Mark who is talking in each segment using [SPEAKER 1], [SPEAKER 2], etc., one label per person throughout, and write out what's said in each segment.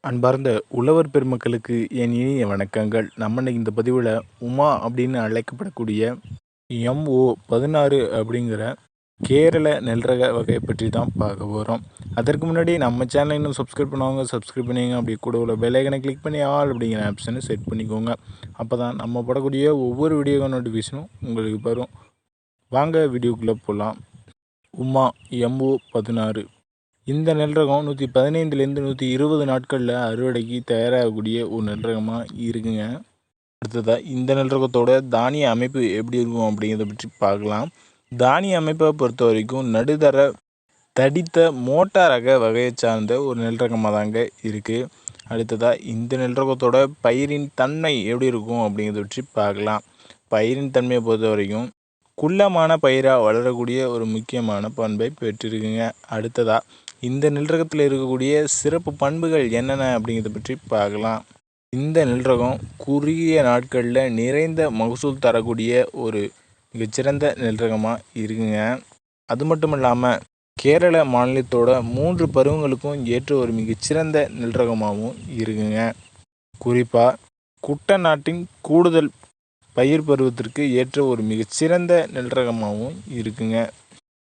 [SPEAKER 1] அன்பார்ந்த உழவர் பெருமக்களுக்கு என் இனிய வணக்கங்கள். நம்ம இந்த பதிவில் உமா அப்படின்னு அழைக்கப்படக்கூடிய எம்ஓ பதினாறு அப்படிங்கிற கேரள நெல்ரக வகையை பற்றி தான் பார்க்க போகிறோம் அதற்கு முன்னாடி நம்ம சேனலை இன்னும் சப்ஸ்கிரைப் பண்ணுவாங்க சப்ஸ்கிரைப் பண்ணிங்க அப்படி கூட உள்ள பெல்லைக்கனை கிளிக் பண்ணி ஆல் அப்படிங்கிற ஆப்ஷனை செட் பண்ணிக்கோங்க. அப்போ தான் நம்ம போடக்கூடிய ஒவ்வொரு வீடியோ நோட்டிஃபிகேஷனும் உங்களுக்கு வரும். வாங்க வீடியோக்குள்ளே போகலாம் உமா எம்ஓ பதினாறு. இந்த நெல் ரகம் நூற்றி பதினைந்துலேருந்து நூற்றி இருபது நாட்களில் அறுவடைக்கு தயாராகக்கூடிய ஒரு நெல் ரகமாக இருக்குங்க. அடுத்ததாக இந்த நெல் ரகத்தோட தானிய அமைப்பு எப்படி இருக்கும் அப்படிங்கிறத பற்றி பார்க்கலாம். தானிய அமைப்பை பொறுத்த வரைக்கும் நடுத்தர தடித்த மோட்டார் ரக வகையை சார்ந்த ஒரு நெல் ரகமாக தாங்க இருக்குது அடுத்ததாக இந்த நெல் ரகத்தோட பயிரின் தன்மை எப்படி இருக்கும் அப்படிங்கிறத பற்றி பார்க்கலாம். பயிரின் தன்மையை பொறுத்த வரைக்கும் குள்ளமான பயிராக வளரக்கூடிய ஒரு முக்கியமான பண்பை பெற்றிருக்குங்க. அடுத்ததாக இந்த நெல் ரகத்தில் இருக்கக்கூடிய சிறப்பு பண்புகள் என்னென்ன அப்படிங்கிறத பற்றி பார்க்கலாம். இந்த நெல் ரகம் குறுகிய நாட்களில் நிறைந்த மகசூல் தரக்கூடிய ஒரு மிகச்சிறந்த நெல் ரகமாக இருக்குங்க. அது மட்டும் இல்லாமல் கேரள மாநிலத்தோட மூன்று பருவங்களுக்கும் ஏற்ற ஒரு மிகச்சிறந்த நெல் ரகமாகவும் இருக்குங்க குறிப்பாக குட்டநாட்டின் கூடுதல் பயிர் பருவத்திற்கு ஏற்ற ஒரு மிகச்சிறந்த நெல் ரகமாகவும் இருக்குங்க.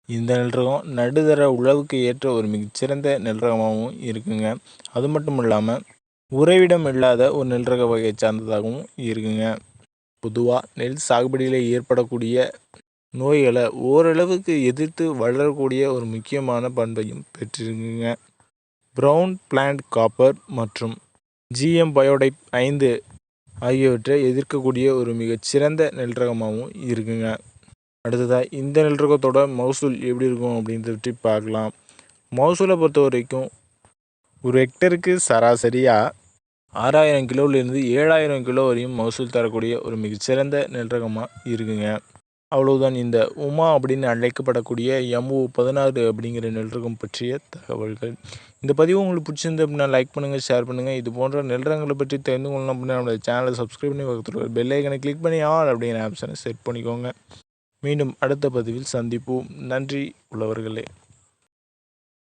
[SPEAKER 1] இந்த நெல் ரகம் உழவுக்கு ஏற்ற ஒரு மிகச்சிறந்த நெல் ரகமாகவும் இருக்குங்க. அது மட்டும் இல்லாமல் உறைவிடம் இல்லாத ஒரு நெல் ரக வகையை சார்ந்ததாகவும் இருக்குங்க. பொதுவாக நெல் சாகுபடியில் ஏற்படக்கூடிய நோய்களை ஓரளவுக்கு எதிர்த்து வளரக்கூடிய ஒரு முக்கியமான பண்பையும் பெற்றிருக்குங்க. ப்ரௌன் பிளான்ட் காப்பர் மற்றும் ஜிஎம் பயோடைப் ஐந்து ஆகியவற்றை எதிர்க்கக்கூடிய ஒரு மிகச்சிறந்த நெல் ரகமாகவும் இருக்குங்க. அடுத்ததாக இந்த நெல் ரகத்தோட மகசூல் எப்படி இருக்கும் அப்படின்றத பற்றி பார்க்கலாம். மகசூலை பொறுத்த வரைக்கும் ஒரு ஹெக்டருக்கு சராசரியாக ஆறாயிரம் கிலோவிலேருந்து ஏழாயிரம் கிலோ வரையும் மகசூல் தரக்கூடிய ஒரு மிகச்சிறந்த நெல் ரகமாக இருக்குங்க. அவ்வளவுதான் இந்த உமா அப்படின்னு அழைக்கப்படக்கூடிய எம்ஓ பதினாறு அப்படிங்கிற நெல் ரகம் பற்றிய தகவல்கள். இந்த பதிவு உங்களுக்கு பிடிச்சிருந்து அப்படின்னா லைக் பண்ணுங்கள் ஷேர் பண்ணுங்கள் இது போன்ற நெல் ரகங்களை பற்றி தெரிந்து கொள்ளணும் அப்படின்னா நம்மளோட சேனலை சப்ஸ்கிரைப் பண்ணி பக்கத்தில் பெல் ஐக்கனை கிளிக் பண்ணி ஆல் அப்படிங்கிற ஆப்ஷனை செட் பண்ணிக்கோங்க. மீண்டும் அடுத்த பதிவில் சந்திப்போம். நன்றி உள்ளவர்களே.